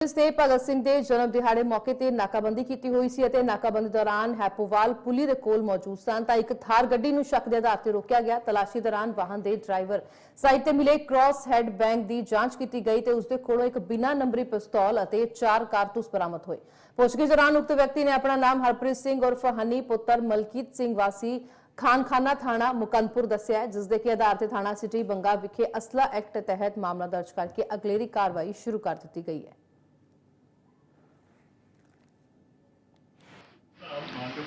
Police ਨੇ ਭਗਤ ਸਿੰਘ ਦੇ ਜਨਮ ਦਿਹਾੜੇ ਮੌਕੇ ਤੇ ਨਾਕਾਬੰਦੀ ਕੀਤੀ ਹੋਈ ਸੀ ਅਤੇ ਨਾਕਾਬੰਦੀ ਦੌਰਾਨ ਹੈਪੋਵਾਲ ਪੁਲੀ ਦੇ ਕੋਲ ਮੌਜੂਦ ਸਨ। ਤਾਂ ਇੱਕ ਥਾਰ ਗੱਡੀ ਨੂੰ ਸ਼ੱਕ ਦੇ ਆਧਾਰ ਤੇ ਰੋਕਿਆ ਗਿਆ। ਤਲਾਸ਼ੀ ਦੌਰਾਨ ਵਾਹਨ ਦੇ ਡਰਾਈਵਰ ਸਾਈਡ ਤੇ ਮਿਲੇ ਕ੍ਰਾਸ ਹੈਡ ਬੈਂਕ ਦੀ ਜਾਂਚ ਕੀਤੀ ਗਈ ਤੇ ਉਸ ਦੇ ਕੋਲੋਂ ਇੱਕ ਬਿਨਾਂ ਨੰਬਰੀ ਪਿਸਤੌਲ ਅਤੇ ਚਾਰ ਕਾਰਤੂਸ ਬਰਾਮਦ ਹੋਏ। ਪੁੱਛਗਿੱਛ ਦੌਰਾਨ ਉਕਤ ਵਿਅਕਤੀ ਨੇ ਆਪਣਾ ਨਾਮ ਹਰਪ੍ਰੀਤ ਸਿੰਘ ਉਰਫ ਹਨੀ ਪੁੱਤਰ ਮਲਕੀਤ ਸਿੰਘ ਵਾਸੀ ਖਾਨਖਾਨਾ ਥਾਣਾ ਮੁਕੰਦਪੁਰ ਦੱਸਿਆ ਹੈ, ਜਿਸ ਦੇ ਕੇ ਆਧਾਰ ਤੇ ਥਾਣਾ ਸਿਟੀ ਬੰਗਾ ਵਿਖੇ ਅਸਲਾ ਐਕਟ ਤਹਿਤ ਮਾਮਲਾ ਦਰਜ ਕਰਕੇ ਅਗਲੇਰੀ ਕਾਰਵਾਈ ਸ਼ੁਰੂ ਕਰ ਦਿੱਤੀ ਗਈ ਹੈ।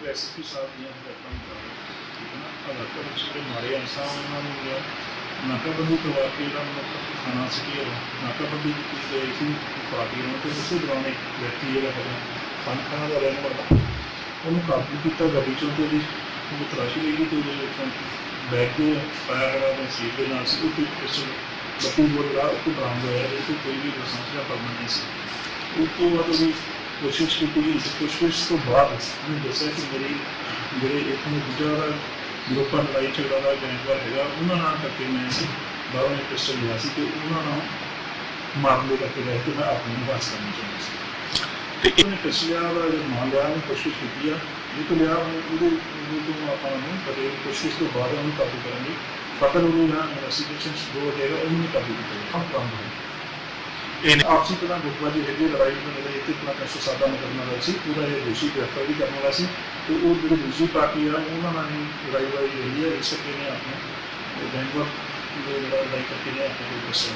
ਮਾਨਯੋਗ ਐਸਪੀ ਸਾਹਿਬ ਦੀਆਂ ਹਦਾਇਤਾਂ ਮੁਤਾਬਕ ਠੀਕ ਹੈ ਨਾ? ਹਾਲਾਤਾਂ ਵਿੱਚ ਜਿਹੜੇ ਮਾੜੇ ਅੰਸਾਂ ਉਹਨਾਂ ਨੂੰ ਜਿਹੜਾ ਨਾਕਾਬੰਦੀ ਕਰਵਾ ਕੇ ਇਹਨਾਂ ਨੂੰ ਖਾਣਾ ਸਿਟੀ ਨਾਕਾਬੰਦੀ ਕੀਤੀ ਗਈ ਸੀ ਪਾਰਟੀ ਨੂੰ ਤੇ ਉਸੇ ਦੌਰਾਨ ਇੱਕ ਵਿਅਕਤੀ ਜਿਹੜਾ ਹੈਗਾ ਪੰਖਾਨਾ ਦਾ ਰਹਿਣ ਵਾਲਾ। ਉਹਨੂੰ ਕਾਬੂ ਕੀਤਾ ਗੱਡੀ ਚੋਂ ਤੇ ਉਹਦੀ ਉਹ ਤਰਾਸ਼ੀ ਲਈ ਗਈ ਤੇ ਉਹਦੇ ਵਿੱਚੋਂ ਬੈਗ ਦੇ ਪਾਇਆ ਹੈਗਾ ਤੇ ਸੀਟ ਦੇ ਨਾਲ ਸੀ, ਉਹ ਤੇ ਪਿਸਟਲ ਬੱਤੂ ਬੋਲ ਉਹ ਤੋਂ ਬਰਾਮਦ ਹੋਇਆ ਇਹ ਕੋਈ ਵੀ ਲਾਇਸੈਂਸ ਜਾਂ ਪਰਮਿਟ ਨਹੀਂ ਸੀ। ਉਸ ਤੋਂ ਬਾਅਦ ਉਹਦੀ ਕੋਸ਼ਿਸ਼ ਕੀਤੀ ਗਈ ਕੋਸ਼ਿਸ਼ ਤੋਂ ਬਾਅਦ ਉਹਨੇ ਦੱਸਿਆ ਕਿ ਮੇਰੀ ਜਿਹੜੇ ਇੱਕ ਨੂੰ ਦੂਜਾ ਦਾ ਗਰੁੱਪਾਂ ਲੜਾਈ ਝਗੜਾ ਦਾ ਗੈਂਗਵਾਰ ਹੈਗਾ ਉਹਨਾਂ ਨਾਲ ਕਰਕੇ ਮੈਂ ਬਾਹਰੋਂ ਇੱਕ ਪਿਸਟਲ ਲਿਆ ਸੀ ਤੇ ਉਹਨਾਂ ਨਾਲ ਮਾਰਨ ਦੇ ਕਰਕੇ ਰਹਿ ਕੇ ਮੈਂ ਆਪਣੀ ਵਾਸ ਕਰਨੀ ਚਾਹੁੰਦਾ ਸੀ ਉਹਨੇ ਪਿਸਟਲ ਦਾ ਜੋ ਮਾਨ ਲਿਆ ਉਹਨੇ ਕੋਸ਼ਿਸ਼ ਕੀਤੀ ਆ ਜੇ ਤੋਂ ਲਿਆ ਉਹਦੇ ਉਹਦੇ ਤੋਂ ਆਪਾਂ ਨੂੰ ਕਦੇ ਕੋਸ਼ਿਸ਼ ਤੋਂ ਬਾਅਦ ਉਹਨੂੰ ਕਾਬੂ ਕਰਾਂਗੇ ਫਕਰ ਉਹਨੂੰ ਨਾ ਇਨਵੈਸਟੀਗੇਸ਼ਨ ਦੋ ਹੋ ਜਾਏਗਾ ਉਹਨੂੰ ਕਾਬੂ ਕੀਤਾ ਹਮ ਕੰਮ ਹੋਏਗਾ ਇਹ ਆਪਸੀ ਤਰ੍ਹਾਂ ਗੁੱਟਬਾਜੀ ਹੈਗੀ ਲੜਾਈ ਨੂੰ ਮੇਰੇ ਇੱਥੇ ਇਤਨਾ ਕਸ਼ਟ ਸਾਦਾ ਨਾ ਕਰਨ ਵਾਲਾ ਸੀ। ਉਹਦਾ ਇਹ ਦੋਸ਼ੀ ਗ੍ਰਿਫਤਾਰ ਵੀ ਕਰਨ ਵਾਲਾ ਸੀ ਤੇ ਉਹ ਜਿਹੜੀ ਦੂਜੀ ਪਾਰਟੀ ਆ, ਉਹਨਾਂ ਨਾਲ ਹੀ ਲੜਾਈ ਵਾਈ ਹੋਈ ਹੈ। ਇਸ ਕਰਕੇ ਨੇ ਆਪਣੇ ਬੈਂਕ ਦੇ ਜਿਹੜਾ ਲੜਾਈ ਕਰਕੇ ਨੇ ਆਪਣੇ ਕੋਲ ਦੱਸਿਆ।